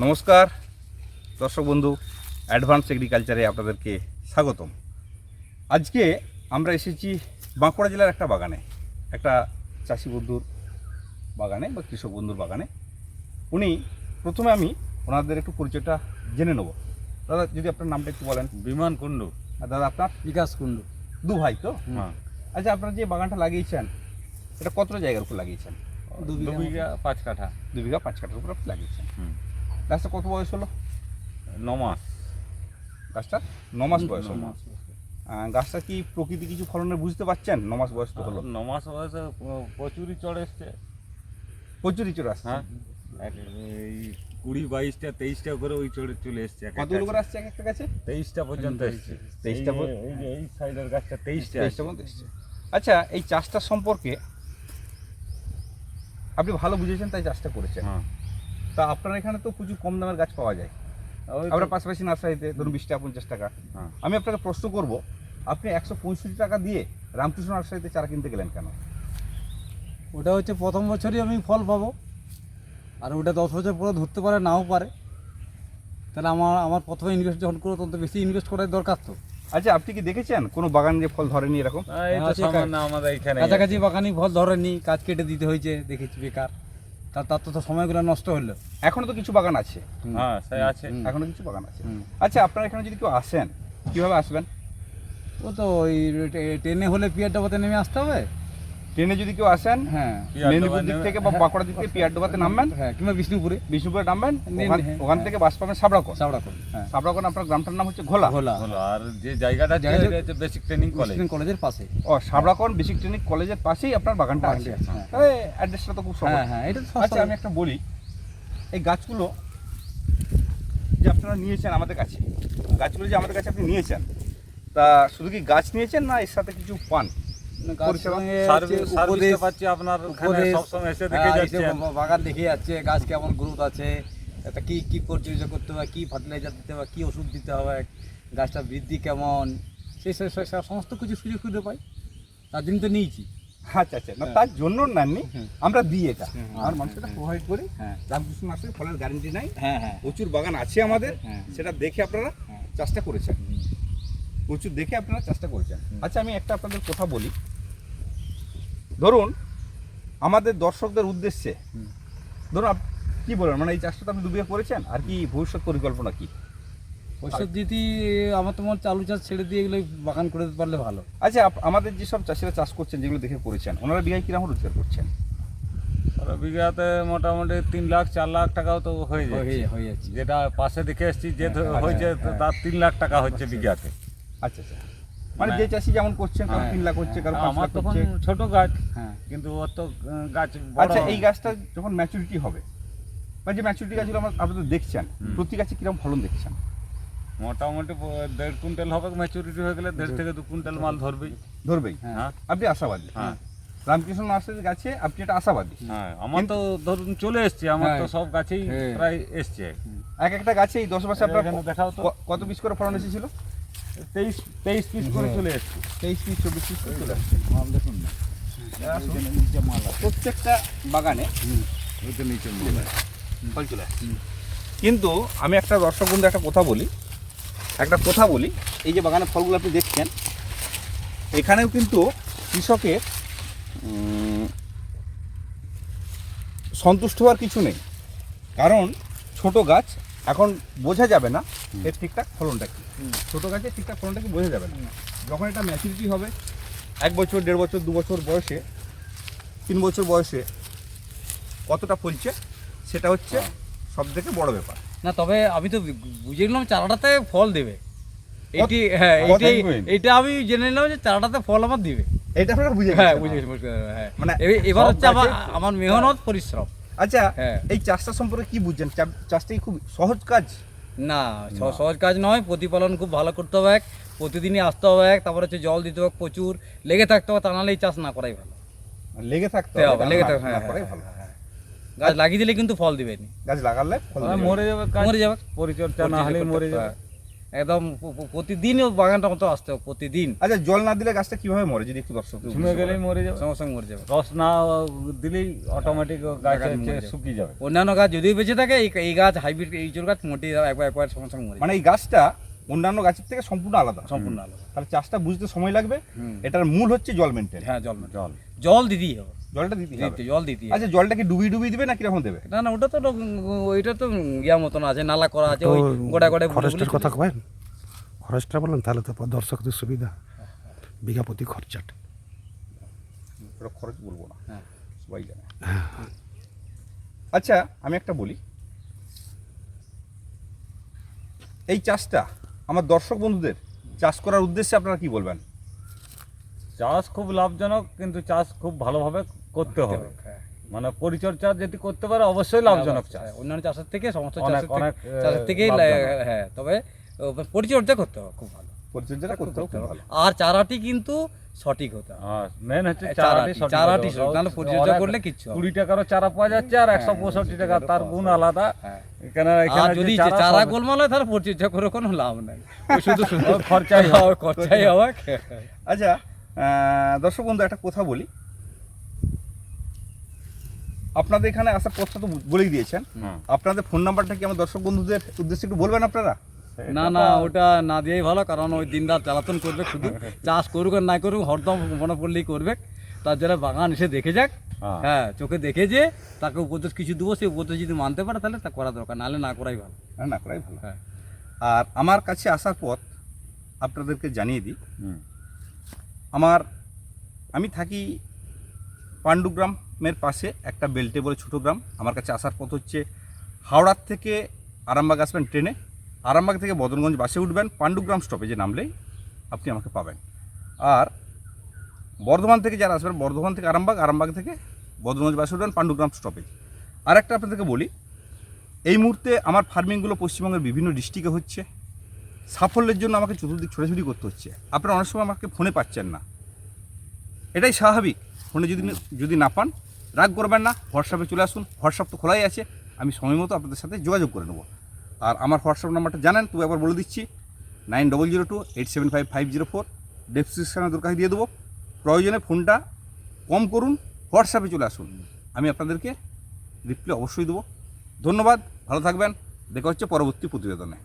নমস্কার। দর্শক বন্ধু অ্যাডভান্স এগ্রিকালচারে আপনাদেরকে স্বাগতম। আজকে আমরা এসেছি বাঁকুড়া জেলার একটা বাগানে একটা চাষি বন্ধুর বাগানে বা কৃষক বন্ধুর বাগানে। উনি প্রথমে আমি ওনাদের একটু পরিচয়টা জেনে নেব। দাদা যদি আপনার নামটা একটু বলেন। বিমান কুণ্ডু। আর দাদা আপনার? বিকাশ কুণ্ডু। দু ভাই তো? হ্যাঁ। আচ্ছা আপনারা যে বাগানটা লাগিয়েছেন এটা কতটা জায়গার উপর লাগিয়েছেন? দু বিঘা পাঁচ কাঠা। দু বিঘা পাঁচ কাঠার উপর আপনি লাগিয়েছেন। হুম। গাছটা কত বয়স হলো? ন মাস। গাছটা? ন মাস বয়স হলো। গাছটা কি প্রকৃতি কিছু ফলনের বুঝতে পারছেন? ন মাস বয়স তো হলো। ন মাস বয়সে প্রচুরই চড় এসছে। প্রচুর ইচড় আসছে। হ্যাঁ? এই কুড়ি বাইশটা তেইশটা করে ওই চড়ে চলে এসছে কতগুলো করে আসছে এক একটা গাছে? তেইশটা পর্যন্ত এসছে। তেইশটা এই সাইডের গাছটা তেইশটা তেইশটা পর্যন্ত এসছে। আচ্ছা এই চাষটা সম্পর্কে আপনি ভালো বুঝেছেন তাই চাষটা করেছেন। হ্যাঁ। তা আপনার এখানে তো প্রচুর কম দামের গাছ পাওয়া যায়। আমরা পাশাপাশি নার্সারিতে ধরুন বিশ টাকা পঞ্চাশ টাকা। হ্যাঁ। আমি আপনাকে প্রশ্ন করব আপনি একশো পঁয়ষট্টি টাকা দিয়ে রামকৃষ্ণ নার্সারিতে চারা কিনতে গেলেন কেন? ওটা হচ্ছে প্রথম বছরই আমি ফল পাবো। আর ওটা দশ বছর পরে ধরতে পারে নাও পারে। তাহলে আমার আমার প্রথমে ইনভেস্ট যখন করব তখন তো বেশি ইনভেস্ট করার দরকার তো। আচ্ছা আপনি কি দেখেছেন? কোনো বাগান যে ফল ধরেনি এরকম? হ্যাঁ, কাছাকাছি বাগানি ফল ধরেনি কাজ কেটে দিতে হয়েছে দেখেছি বেকার। তার তার তো তো সময়গুলো নষ্ট হলো। এখনও তো কিছু বাগান আছে। হ্যাঁ সে আছে। এখনও কিছু বাগান আছে। আচ্ছা আপনার এখানে যদি কেউ আসেন কীভাবে আসবেন? ও তো ওই ট্রেনে হলে পিয়ার ডাবাতে নেমে আসতে হবে? ট্রেনে যদি কেউ আসেন হ্যাঁ মেদিনীপুর দিক থেকে বা বাঁকুড়া দিক থেকে পিয়ার ডোবাতে নামবেন। হ্যাঁ কিংবা বিষ্ণুপুরে। বিষ্ণুপুরে নামবেন ওখান- হ্যাঁ, ওখান হ্যাঁ। থেকে বাস পাবেন সাবড়াকন করে হ্যাঁ সাবড়াকন আপনার গ্রামটার নাম হচ্ছে ঘোলা। হলো আর যে জায়গাটা জায়গাটা- হচ্ছে বেসিক ট্রেনিং কলেজ কলেজের পাশে। ও সাবড়াকন বেসিক ট্রেনিং কলেজের পাশেই আপনার বাগানটা আছে। হ্যাঁ। তাহলে অ্যাড্রেসটা তো খুব সহজ। হ্যাঁ হ্যাঁ এটা তো আচ্ছা আমি একটা বলি। এই গাছগুলো যে আপনারা নিয়েছেন আমাদের কাছে গাছগুলো যে আমাদের কাছে আপনি নিয়েছেন তা শুধু কি গাছ নিয়েছেন না এর সাথে কিছু পান? না, গাছ পরিষেবা, সঙ্গে সার্ভিস হচ্ছে সার্ভিসটা উপদেশ, পাচ্ছি আপনার ওখানে উপদেশ, সবসময় এসে দেখে হ্যাঁ, বাগান দেখে যাচ্ছে গাছ কেমন গ্রোথ আছে এটা কি কি পরিচর্যা করতে হবে কি ফার্টিলাইজার দিতে হবে কি ওষুধ দিতে হবে গাছটা বৃদ্ধি কেমন সেই সমস্ত কিছু সুযোগ সুবিধা পাই। তার জন্য তো নিয়েছি। আচ্ছা আচ্ছা না তার জন্য নেননি আমরা দিই এটা। আমার মানুষটা প্রোভাইড করি হ্যাঁ। রামকৃষ্ণ আসলে ফলের গ্যারেন্টি নাই। হ্যাঁ হ্যাঁ। প্রচুর বাগান আছে আমাদের হ্যাঁ। সেটা দেখে আপনারা হ্যাঁ। চাষটা করেছেন। প্রচুর দেখে আপনারা চাষটা করেছেন। আচ্ছা আমি একটা আপনাদের কথা বলি। ধরুন আমাদের দর্শকদের উদ্দেশ্যে ধরুন আপ- কি বলেন? মানে এই চাষটা তো আপনি দুবিঘা করেছেন আর কি ভবিষ্যৎ পরিকল্পনা কি? ওইসব দিদি আমার তোমার চালু চাষ ছেড়ে দিয়ে এগুলো বাগান করে দিতে পারলে ভালো। আচ্ছা আপ- আমাদের যেসব চাষিরা চাষ করছেন যেগুলো দেখে করেছেন ওনারা বিঘায় কীরকম রোজগার করছেন? ওরা বিঘাতে মোটামুটি তিন লাখ চার লাখ টাকাও তো হয়ে যায় হয়ে হয়ে যাচ্ছে। যেটা পাশে দেখে এসেছি যে ধ- হ্যাঁ, হয়েছে হ্যাঁ, হ্যাঁ। তার তিন লাখ টাকা হচ্ছে বিঘাতে। আচ্ছা আচ্ছা। মানে মানে- যে চাষি যেমন করছেন কারও হ্যাঁ, তিন লাখ হচ্ছে কারও পাঁচ আমার লাখ হচ্ছে ছোট গাছ। হ্যাঁ। কিন্তু ওর তো গাছ আচ্ছা এই গাছটা যখন ম্যাচুরিটি হবে বা যে ম্যাচুরিটি গাছগুলো আমরা আপনারা দেখছেন প্রতি গাছে কীরকম ফলন দেখছেন? মোটামুটি দেড় কুইন্টাল হবে ম্যাচুরিটি হয়ে গেলে দেড় থেকে দু কুইন্টাল মাল ধরবেই। ধরবেই। হ্যাঁ। হ্যাঁ। আপনি আশাবাদী। হ্যাঁ। রামকৃষ্ণ নার্সারির গাছে আপনি এটা আশাবাদী। হ্যাঁ আমার তো ধরুন চলে এসছে আমার তো হ্যাঁ। সব গাছেই হ্যাঁ। প্রায় এসছে। এক একটা গাছে এই দশ মাসে আপনার দেখাও তো। কত পিস করে ফলন এসেছিল? তেইশ তেইশ পিস করে হ্যাঁ। চলে এসছে। তেইশ পিস চব্বিশ পিস করে চলে আসছে মাল দেখুন না। নিচে মাল প্রত্যেকটা বাগানে ফল চলে আসছে কিন্তু আমি একটা দর্শক বন্ধু একটা কথা বলি একটা কথা বলি। এই যে বাগানের ফলগুলো আপনি দেখছেন এখানেও কিন্তু কৃষকের সন্তুষ্ট হওয়ার কিছু নেই। কারণ ছোট গাছ এখন বোঝা যাবে না এর ঠিকঠাক ফলনটা কি? ছোটো গাছের ঠিকঠাক ফলনটা কি বোঝা যাবে না? যখন এটা ম্যাচুরিটি হবে এক বছর দেড় বছর দু বছর বয়সে তিন বছর বয়সে কতটা ফলছে সেটা হচ্ছে সব থেকে বড় ব্যাপার। না তবে আমি তো বুঝে নিলাম চারাটাতে ফল দেবে। এটি হ্যাঁ এটা আমি জেনে নিলাম যে চারাটাতে ফল আমার দিবে। এটা আপনারা বুঝে হ্যাঁ। বুঝে গেছি, গেছি, হ্যাঁ। মানে এবার হচ্ছে আমার আমার মেহনত পরিশ্রম। আচ্ছা হ্যাঁ। এই চাষটা সম্পর্কে কি বুঝছেন? চা- চাষটা খুব সহজ কাজ। না সহজ কাজ নয় প্রতিপালন খুব ভালো করতে হবে এক, প্রতিদিনই আসতে হবে এক, তারপরে হচ্ছে জল দিতে হবে প্রচুর লেগে থাকতে হবে তা নাহলে এই চাষ না করাই ভালো। লেগে থাকতে হবে, লেগে থাকতে- হবে হ্যাঁ, করাই হ্যাঁ, ভালো। গাছ লাগিয়ে দিলে কিন্তু ফল দিবে নি গাছ লাগালে ফল হ্যাঁ, মরে যাবে মরে যাবে। পরিচর্যা না হলে মরে যাবে। একদম প- প- প্রতিদিন বাগানটা মতো আসতে হবে প্রতিদিন। আচ্ছা জল না দিলে গাছটা কীভাবে মরে যদি একটু দর্শক ঝুমে গেলেই মরে যাবে। সঙ্গে সঙ্গে মরে যাবে। রস না দিলেই অটোমেটিক গাছ হচ্ছে শুকিয়ে যাবে। অন্যান্য গাছ যদিও বেঁচে থাকে এই এই গাছ হাইব্রিড এইচোর গাছ মোটে একবার একবার সঙ্গে সঙ্গে মরে মানে এই গাছটা অন্যান্য গাছের থেকে সম্পূর্ণ আলাদা। সম্পূর্ণ আলাদা। তাহলে চাষটা বুঝতে সময় লাগবে। এটার মূল হচ্ছে জল মেনটেন হ্যাঁ জল জল। জল দিতেই হবে। জলটা দিতে দিতে জল হবে। আচ্ছা জলটা কি ডুবিয়ে ডুবিয়ে দিবে না কীরকম দেবে? না না ওটা তো ওইটা তো ইয়া মতন আছে নালা করা আছে ওই গোটা গোটা খরচটার কথা কবেন? খরচটা বলেন তাহলে তো দর্শকদের সুবিধা। বিঘা প্রতি খরচাটা। ওটা খরচ বলব না। হ্যাঁ। সবাই জানে। আচ্ছা আমি একটা বলি। এই চাষটা আমার দর্শক বন্ধুদের চাষ করার উদ্দেশ্যে আপনারা কি বলবেন? চাষ খুব লাভজনক কিন্তু চাষ খুব ভালোভাবে করতে হবে। হ্যাঁ। মানে পরিচর্যা যদি করতে পারে অবশ্যই লাভজনক চাষ। হ্যাঁ, অন্যান্য চাষের থেকে সমস্ত চাষের থেকেই হ্যাঁ তবে পরিচর্যা করতে হবে খুব ভালো। পরিচর্যাটা করতে হবে আর চারাটি কিন্তু সঠিক হতে আর মেন হচ্ছে হ্যাঁ, চারাটি চারাটি- পরিচর্যা করলে কিচ্ছু কুড়ি টাকারও চারা পাওয়া যাচ্ছে আর একশো পঁয়ষট্টি টাকা তার গুণ আলাদা। হ্যাঁ। এখানে যদি চারা গোলমাল হয় তাহলে পরিচর্যা করে কোনো লাভ নাই। শুধু শুধু খরচাই হবে। খরচাই হবে। আচ্ছা দর্শক বন্ধু একটা কথা বলি। আপনাদের এখানে আসার পথটা তো বলেই দিয়েছেন। আপনাদের ফোন নাম্বারটা কি আমার দর্শক বন্ধুদের উদ্দেশ্যে একটু বলবেন আপনারা? না না ওটা না দিয়েই ভালো কারণ ওই দিন রাত জ্বালাতন করবে শুধু। চাষ করুক আর না করুক হরদম মনে পড়লেই করবে। তার যারা বাগান এসে দেখে যাক। হ্যাঁ। হ্যাঁ চোখে দেখে যে তাকে উপদেশ কিছু দেবো সেই উপদেশ যদি মানতে পারে তাহলে তা করা দরকার নাহলে না করাই ভালো। না, না করাই ভালো। হ্যাঁ। আর আমার কাছে আসার পথ আপনাদেরকে জানিয়ে দিই। হুম। আমার, আমি থাকি পাণ্ডুগ্রামের পাশে একটা বেল্টে বলে ছোটো গ্রাম। আমার কাছে আসার পথ হচ্ছে হাওড়ার থেকে আরামবাগ আসবেন ট্রেনে। আরামবাগ থেকে বদনগঞ্জ বাসে উঠবেন পাণ্ডুগ্রাম স্টপেজে নামলেই আপনি আমাকে পাবেন। আর বর্ধমান থেকে যারা আসবেন, বর্ধমান থেকে আরামবাগ আরামবাগ থেকে বদনগঞ্জ বাসে উঠবেন পাণ্ডুগ্রাম স্টপেজ আর একটা আপনাদেরকে বলি, এই মুহূর্তে আমার ফার্মিংগুলো পশ্চিমবঙ্গের বিভিন্ন ডিস্ট্রিক্টে হচ্ছে। সাফল্যের জন্য আমাকে চতুর্দিক ছোটাছুটি করতে হচ্ছে। আপনারা অনেক সময় আমাকে ফোনে পাচ্ছেন না। এটাই স্বাভাবিক। ফোনে যদি যদি না পান, রাগ করবেন না হোয়াটসঅ্যাপে চলে আসুন। হোয়াটসঅ্যাপ তো খোলাই আছে। আমি সময় মতো আপনাদের সাথে যোগাযোগ করে নেব। আর আমার হোয়াটসঅ্যাপ নাম্বারটা জানেন, তবু একবার বলে দিচ্ছি, nine double zero two, eight seven five five zero four. ডেসক্রিপশানে দরকার দিয়ে দেবো। প্রয়োজনে ফোনটা কম করুন হোয়াটসঅ্যাপে চলে আসুন। আমি আপনাদেরকে রিপ্লাই অবশ্যই দেবো। ধন্যবাদ, ভালো থাকবেন। দেখা হচ্ছে পরবর্তী প্রতিবেদনে।